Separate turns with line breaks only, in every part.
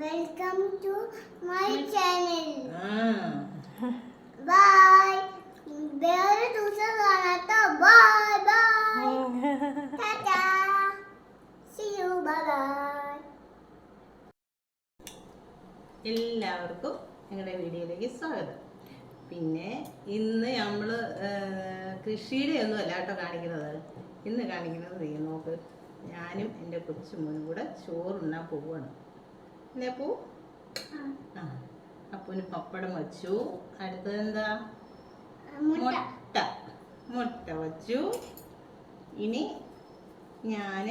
Welcome to my channel bye വേറെ ദിവസം കാണാട്ടോ. Bye bye tata see you bye
എല്ലാവർക്കും ഞങ്ങളുടെ വീഡിയോയിലേക്ക് സ്വാഗതം. പിന്നെ ഇന്ന് നമ്മൾ കൃഷിയുടെ ഒന്നും അല്ല കേട്ടോ കാണിക്കുന്നത്. ഇന്ന് കാണിക്കുന്നത് നോക്ക്. ഞാനും എന്റെ കൊച്ചുമോനും കൂടെ ചോറുണ്ണാൻ പോവാണ് അല്ലേ പൂ ആ. അപ്പൂന് പപ്പടം വച്ചു. അടുത്തത് എന്താ?
മുട്ട.
മുട്ട. മുട്ട വച്ചു. ഇനി ഞാൻ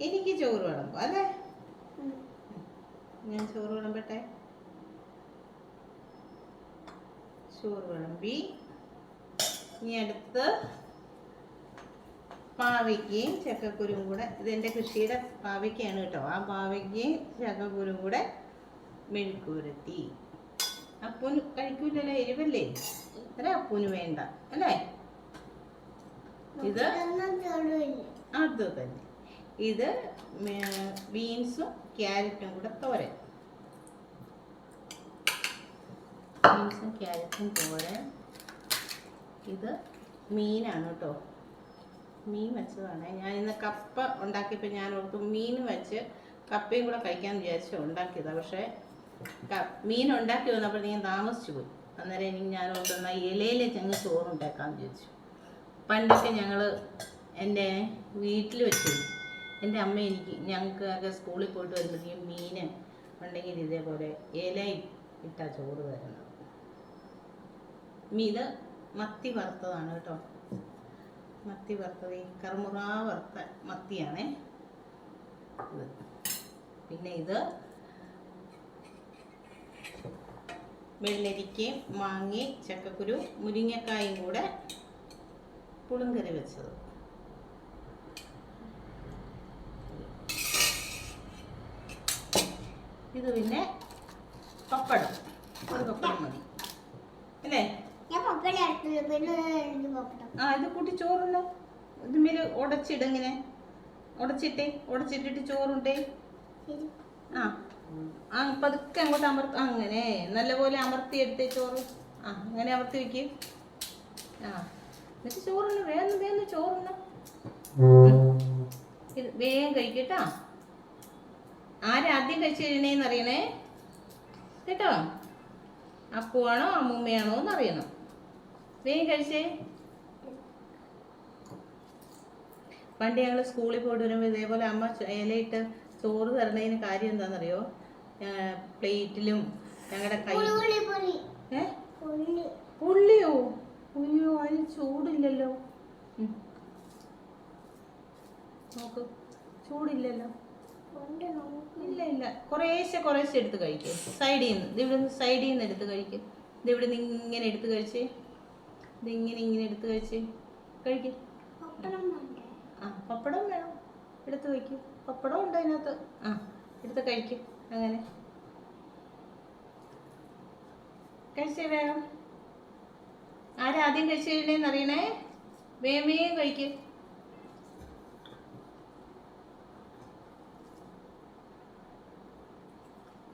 എനിക്ക് ചോറ് വിളമ്പും അല്ലേ? ഞാൻ ചോറ് വിളമ്പട്ടെ? ചോറ് വിളമ്പി. ഇനി അടുത്ത് പാവയ്ക്കയും ചക്കക്കുരും കൂടെ. ഇതെന്റെ കൃഷിയുടെ പാവയ്ക്കയാണ് കേട്ടോ. ആ പാവയ്ക്കയും ചക്കക്കുരും കൂടെ മെഴുക്കുരുത്തി അപ്പൂന് കഴിക്കൂലല്ലോ? എരിവല്ലേ? അല്ലേ അപ്പൂന് വേണ്ട അല്ലേ? ഇത് അത് തന്നെ. ഇത് ബീൻസും ക്യാരറ്റും കൂടെ തോരൻ. ബീൻസും ക്യാരറ്റും തോരൻ. ഇത് മീനാണ് കേട്ടോ. മീൻ വെച്ചതാണ്. ഞാൻ ഇന്ന് കപ്പ ഉണ്ടാക്കിയപ്പോൾ ഞാൻ ഓർത്തു മീൻ വെച്ച് കപ്പയും കൂടെ കഴിക്കാമെന്ന് വിചാരിച്ച് ഉണ്ടാക്കിയതാണ് പക്ഷേ മീൻ ഉണ്ടാക്കി വന്നപ്പോൾ ഞാൻ താമസിച്ചു പോയി. അന്നേരം ഇനി ഞാൻ ഓർത്തുന്ന ഇലയിൽ ചെങ്ങ് ചോറുണ്ടാക്കാമെന്ന് വിചാരിച്ചു. പണ്ടൊക്കെ ഞങ്ങൾ എന്റെ വീട്ടിൽ വെച്ചിരുന്നു. എന്റെ അമ്മ എനിക്ക് ഞങ്ങൾക്ക് ഒക്കെ സ്കൂളിൽ പോയിട്ട് വരുമ്പോഴത്തേക്കും മീൻ ഉണ്ടെങ്കിൽ ഇതേപോലെ ഇലയും ഇട്ടാ ചോറ് തരുന്നത്. മീത് മത്തി വറുത്തതാണ് കേട്ടോ. മത്തി വറുത്തത്. കറുമുറ വറുത്ത മത്തിയാണേ പിന്നെ ഇത് വെള്ളരിക്കയും മാങ്ങയും ചക്കക്കുരു മുരിങ്ങക്കായും കൂടെ പുളിങ്കറി വെച്ചത്. ഇത് പിന്നെ പപ്പടം. ഒരു പപ്പടം മതി. അല്ലേ? ആ ഇത് കൂട്ടി ചോറുണ്ടോ? ഇതുമേൽ ഉടച്ചിടിങ്ങനെ ഉടച്ചിട്ടേ ഉടച്ചിട്ടിട്ട് ചോറുണ്ടേ. ആ ആ പതുക്കെ അങ്ങോട്ട് അമർത്ത അങ്ങനെ നല്ലപോലെ അമർത്തി എടുത്തേ ചോറ്. ആ അങ്ങനെ അമർത്തി വെക്ക്. ആ എന്നിട്ട് ചോറുണ്ണ വേഗം വേഗം ചോറുണ്ണ. ഇത് വേഗം കഴിക്കട്ടാ. ആരാദ്യം കഴിച്ചു കഴിയണേന്ന് അറിയണേ കേട്ടോ? അപ്പുവാണോ അമ്മൂമ്മയാണോ എന്ന് അറിയണം വേഗം കഴിച്ചേ? പണ്ട് ഞങ്ങൾ സ്കൂളിൽ പോയിട്ട് വരുമ്പോൾ ഇതേപോലെ അമ്മ ഇലയിട്ട് ചോറ് തരണതിന് കാര്യം എന്താണെന്നറിയോ പ്ലേറ്റിലും ഞങ്ങളുടെ കൈ പുള്ളിയോ അയ്യോ അതിന് ചൂടില്ലല്ലോ. നോക്ക് ചൂടില്ലല്ലോ. ഇല്ല ഇല്ല. കുറേശ്ശെ കുറേശ്ശെ എടുത്ത് കഴിക്കും. സൈഡിൽ നിന്ന് ഇവിടെ നിന്ന് സൈഡിൽ നിന്ന് എടുത്ത് കഴിക്കും. ഇത് ഇവിടെ നിന്ന് ഇങ്ങനെ എടുത്ത് കഴിച്ച്. ഇത് ഇങ്ങനെ എടുത്ത് കഴിച്ച്? കഴിക്കും. ആ പപ്പടം വേണം. എടുത്ത് വയ്ക്കും പപ്പടം ഉണ്ട് അതിനകത്ത്. ആ എടുത്ത് കഴിക്കും. അങ്ങനെ. കഴിച്ചേ വേഗം. ആരാദ്യം കഴിച്ചു കഴിഞ്ഞേന്ന് അറിയണേ? വേമേ കഴിക്കും.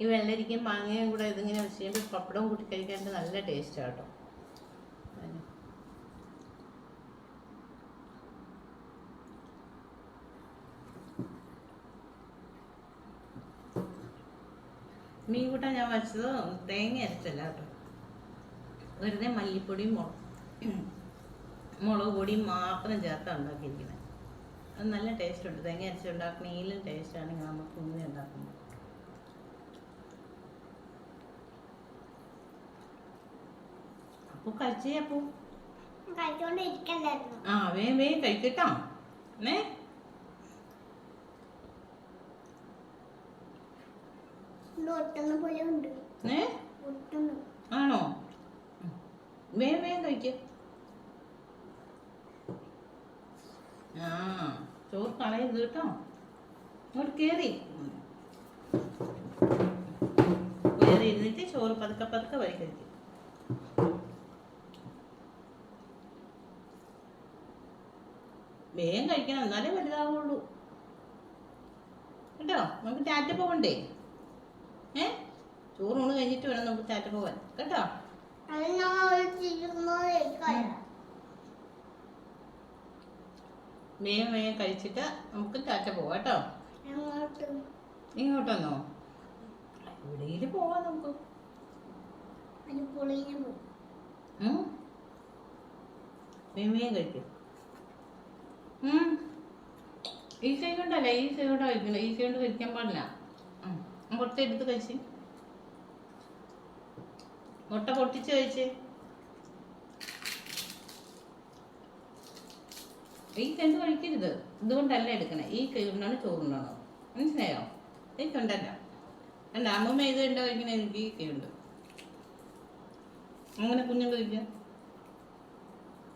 ഈ വെള്ളരിക്കും മാങ്ങയും കൂടെ ഇതിങ്ങനെ വെച്ച് കഴിയുമ്പോൾ പപ്പടവും കൂട്ടി കഴിക്കാൻ നല്ല ടേസ്റ്റാണ് കേട്ടോ അതിന് മീൻ കൂട്ടാൻ ഞാൻ വരച്ചത് തേങ്ങ അരച്ചല്ല കേട്ടോ. വെറുതെ മല്ലിപ്പൊടിയും മുളക് മുളക് പൊടിയും മാത്രം ചേർത്താണ് ഉണ്ടാക്കിയിരിക്കുന്നത് അത് നല്ല ടേസ്റ്റ് ഉണ്ട്. തേങ്ങ അരച്ച് ടേസ്റ്റ് ആണ് നമുക്ക് കുഞ്ഞു ഉണ്ടാക്കുന്നത് അപ്പോൾ കഴിച്ചേ അപ്പോൾ
ഇരിക്കണ്ടായിരുന്നു
ആ വേഗം വേഗം കഴിക്കട്ടോ. ഏ
ഇത് ഒട്ടുന്ന പോലെ ഉണ്ട്
ഏ? ആണോ. വേഗം വേഗം കഴിക്ക. ആ ചോറ് കളയരുത് കേട്ടോ. ഇങ്ങോട്ട് കയറി കയറി ഇരുന്നിട്ട് ചോറ് പതുക്കെ പതുക്കെ വരി കഴിക്കും വേഗം കഴിക്കണം എന്നാലേ വലുതാവുള്ളൂ. കേട്ടോ? നമുക്ക് ടാറ്റ പോകണ്ടേ ഏ? ചോറൂണ് കഴിഞ്ഞിട്ട് വേണം നമുക്ക് ചാറ്റ പോവാൻ കേട്ടോ? വേഗം വേഗം കഴിച്ചിട്ട് നമുക്ക് ചാറ്റ പോവാം കേട്ടോ? ഇങ്ങോട്ടൊന്നോ? എവിടെയെങ്കിലും പോവാ നമുക്ക്? വേഗം കഴിക്കും. ഈ കൈ കൊണ്ടല്ല ഈ കൈ കൊണ്ട് കഴിക്കണം. ഈ കൈ കൊണ്ട് കഴിക്കാൻ പാടില്ല. മുട്ട എടുത്ത് കഴിച്ച്. മുട്ട പൊട്ടിച്ച് കഴിച്ച്. ഈ കൈ കഴിക്കരുത്. ഇതുകൊണ്ടല്ല എടുക്കണേ. ഈ കൈ കൊണ്ടാണ് ചോറുണ്ടാണോ മനസ്സിലായോ? ഈ ചുണ്ടല്ല. എന്റെ അമ്മമ്മ ഇത് കണ്ട? കഴിക്കണേ എനിക്ക് ഈ കൈ ഉണ്ട് അങ്ങനെ കുഞ്ഞുങ്ങൾ കഴിക്കാം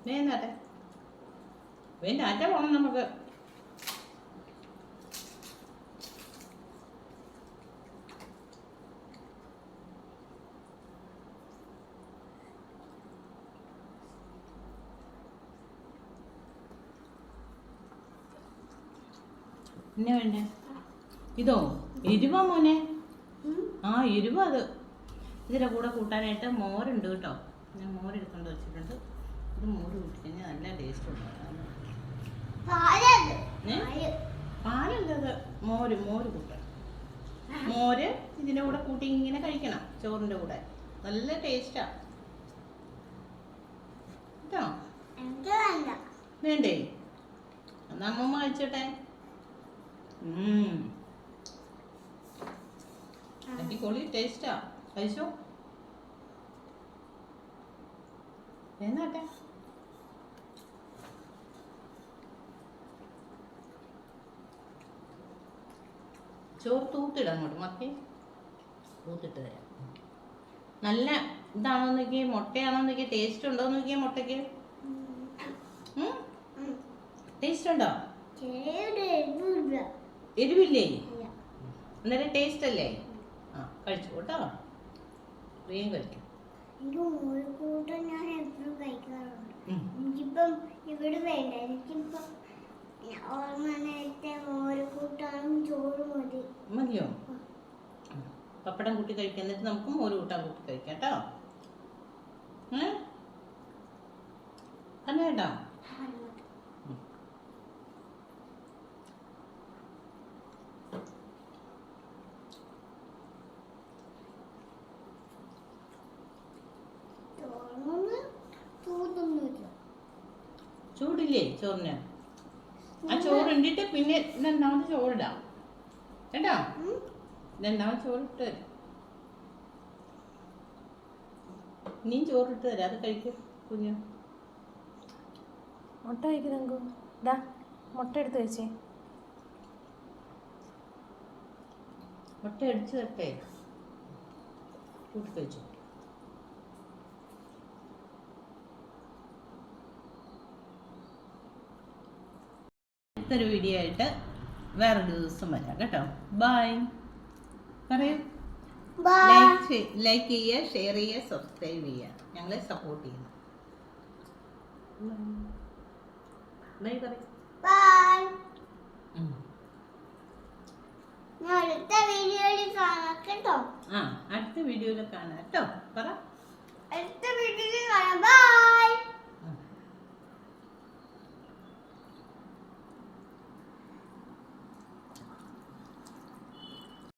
വേണ്ടാട്ടെ. വേണ്ട അറ്റ പോണം നമുക്ക്. പിന്നെ വേണ്ടേ ഇതോ എരിവ മോനെ? ആ എരിവ അത്. ഇതിന്റെ കൂടെ കൂട്ടാനായിട്ട് മോരുണ്ട് കേട്ടോ. ഞാൻ മോര് എടുക്കൊണ്ട് വെച്ചിട്ടുണ്ട്. ഇത് മോര് കൂട്ടി കഴിഞ്ഞാൽ നല്ല ടേസ്റ്റ് ഉണ്ട്
പാലല്ലത്
ഏ? പാലല്ല അത്. മോര് മോര് കൂട്ടണം മോര് ഇതിന്റെ കൂടെ കൂട്ടി ഇങ്ങനെ കഴിക്കണം ചോറിന്റെ കൂടെ. നല്ല ടേസ്റ്റാ കേട്ടോ?
വേണ്ടേ?
എന്നാ അമ്മമ്മ കഴിച്ചോട്ടെ. അടിപൊളി ടേസ്റ്റാ കഴിച്ചോ? എന്നാട്ടെ? ചോറ് തൂത്തിട അങ്ങോട്ട് മത്തി. തൂത്തിട്ട് തരാം. നല്ല ഇതാണോ നോക്കി മുട്ടയാണോ നോക്കി ടേസ്റ്റ് ഉണ്ടോ നോക്കിയ മുട്ടയ്ക്ക്. ടേസ്റ്റ് ഉണ്ടോ?
എരിവില്ല.
അന്നേരം ടേസ്റ്റ് അല്ലേ? ആ കഴിച്ചു കേട്ടോ. വേഗം കഴിക്കും.
എനിക്ക് ഞാൻ എപ്പോഴും കഴിക്കാറുണ്ട്.
ഉം.
എനിക്കിപ്പം ഇവിടെ വേണ്ട. എനിക്കിപ്പം ഓർമ്മ നേരത്തെ മോരുകൂട്ടാനും ചോറ് മതി.
മതിയോ? പപ്പടം കൂട്ടി കഴിക്കാം. എന്നിട്ട് നമുക്ക് മോര് കൂട്ടാൻ കൂട്ടി കഴിക്കാം കേട്ടോ. ഏ തന്നെ കേട്ടോ ചൂടില്ലേ ചോറിന്? ആ ചോറ് ഇണ്ടിട്ട് പിന്നെ രണ്ടാമത് ചോറിടാം. കേട്ടോ. രണ്ടാമത് ചോറിട്ട് തരാം. ഇനിയും ചോറിട്ട് തരാം. അത് കഴിക്കും കുഞ്ഞു.
മുട്ട കഴിക്കുന്നു മുട്ട എടുത്ത് വെച്ചേ.
മുട്ട അടിച്ചു തട്ടേ കൂട്ടി കഴിച്ചു അടുത്തൊരു വീഡിയോ ആയിട്ട് വേറൊരു ദിവസം വരാം കേട്ടോ. ബൈ പറയൂ. ലൈക്ക് ലൈക്ക് ചെയ്യുക ഷെയർ ചെയ്യുക സബ്സ്ക്രൈബ് ചെയ്യുക. ഞങ്ങളെ സപ്പോർട്ട് ചെയ്യുന്നു. ബൈ പറയും.
ബൈ ഞാൻ അടുത്ത വീഡിയോയിൽ കാണാം കേട്ടോ.
ആ അടുത്ത വീഡിയോയിൽ കാണാം കേട്ടോ. പറ.
അടുത്ത വീഡിയോയിൽ കാണാം. ബൈ